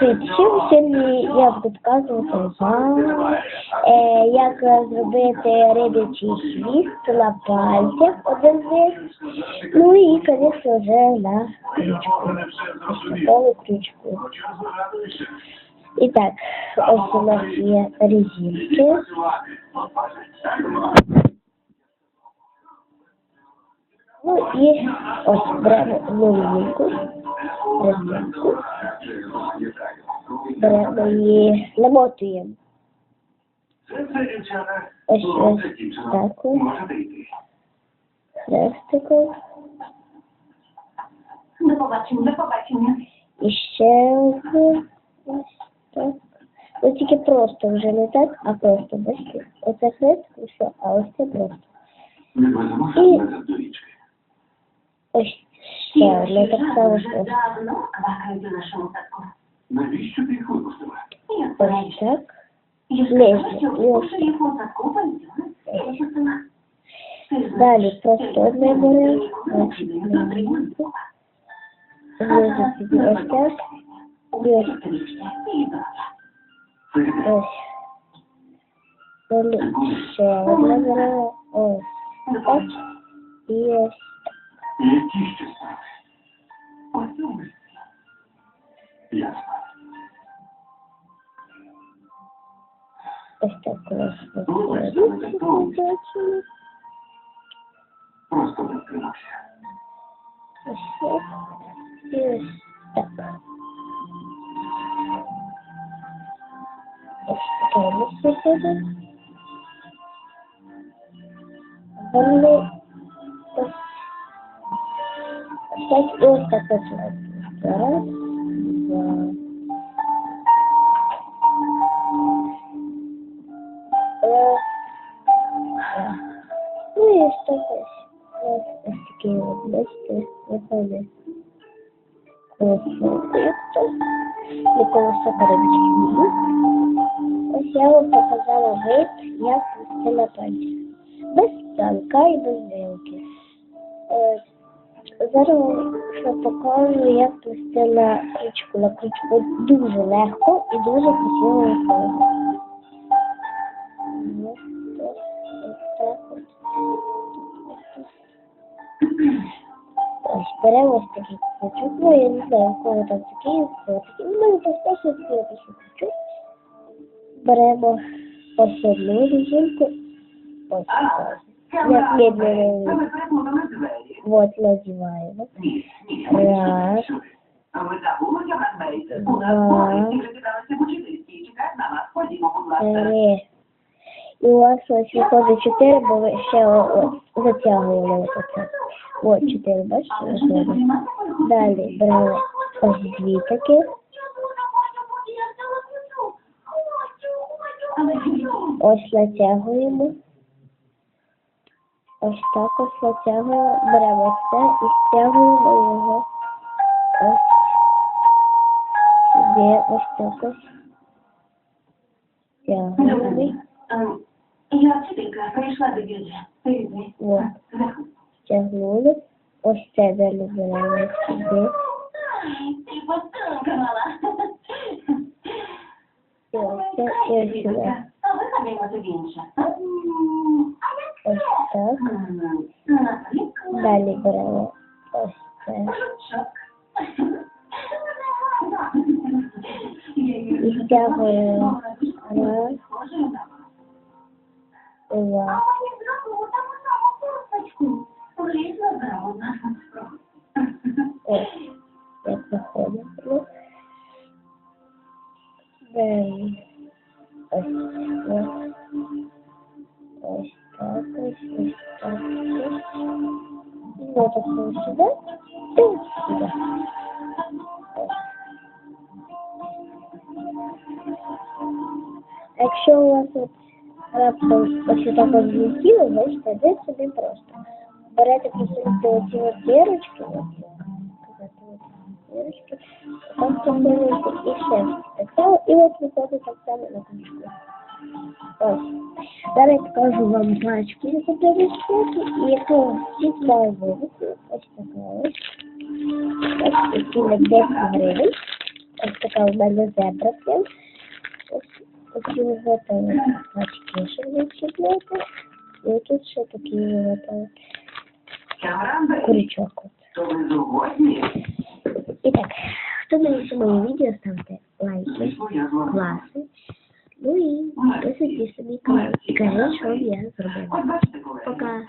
Всім! Сьогодні я буду показувати вам, е, як зробити рибячий хвіст на пальцях один з. Ну і, звісно, вже на крючку. Поставили крючку. І так, ось у нас є резинки. Ну і ось беремо новинку, резинку. Беремо її, намотуємо. Ось ось так ось, хрестиком. До побачення, до побачення. І ще. Ось так. Ну тільки просто вже не так, а просто, бачите? Оце хрестик, все, а ось це просто. Себе. Ось ще одне так само давно квакають у нашому садку. Пойдем. Я ще сама. Ти ж Далі знаєш, просто я одне ніколи беремо. не Ось так. Це Ось. Далі ще ось так у нас Добре, виходить. що не так Просто не втримався. Ось так. І ось так. Ось таке у нас виходить. Вони ось ось так і ось так ось. Раз, бачите, виходить. Колесо. І колесо перебічки. Ось я вам показала вид, як плести на. Без станка і без вилки. Зараз ще покажу, як плести на крючку. На крючку дуже легко і дуже красиво ось так. Ось беремо ось такий крючок. Ну, я не знаю, у кого там такий, такий. Ну, мене там просто такий крючок. Беремо ось одну резинку. Ось. Як медленно. Вот надеваємо. Раз. Три. І у вас ось виходить чотири, бо ви ще затягуємо ось оце. От чотири, бачите? Але ж не виходить. приймати мою Далі беремо ось дві такі. Але ж Ось натягуємо. Ось так ось натягуємо. Беремо це і стягуємо його. Ось сюди, ось так ось. Стягуємо. Ем, Я вчителька, прийшла до діджа. Привіт. Вот. Заходь. Стягнули. Ось це далі беремо сюди. Ай, Ти потанкувала. І ось це, Раз, два. Ось. Як виходить. Ну, Беремо. Ось. Ось. Ось так ось. Ось так вот ось сюди. І ось сюди. Ось. А Якщо у вас от раптом ось так от злетіло, бачите, де собі просто. Берете просто оці от дірочки, от, як казати, от дірочки, там посилуєте і ще так само, і от виходить так само на крючку. Ось. Зараз я покажу вам пачки, які купили штуки, і яку всі має бути. Ось така ось. Ось такі на 10 гривень. Ось така у мене зебра прям. Ось такі виготовили очки, щоб не чіпляти. І тут ще такі виготовили Камера, Итак, кто то мои видео, ставте лайки, классы. Ну и подписывайтесь Ну мой канал. І кажіть, я зробила. Пока.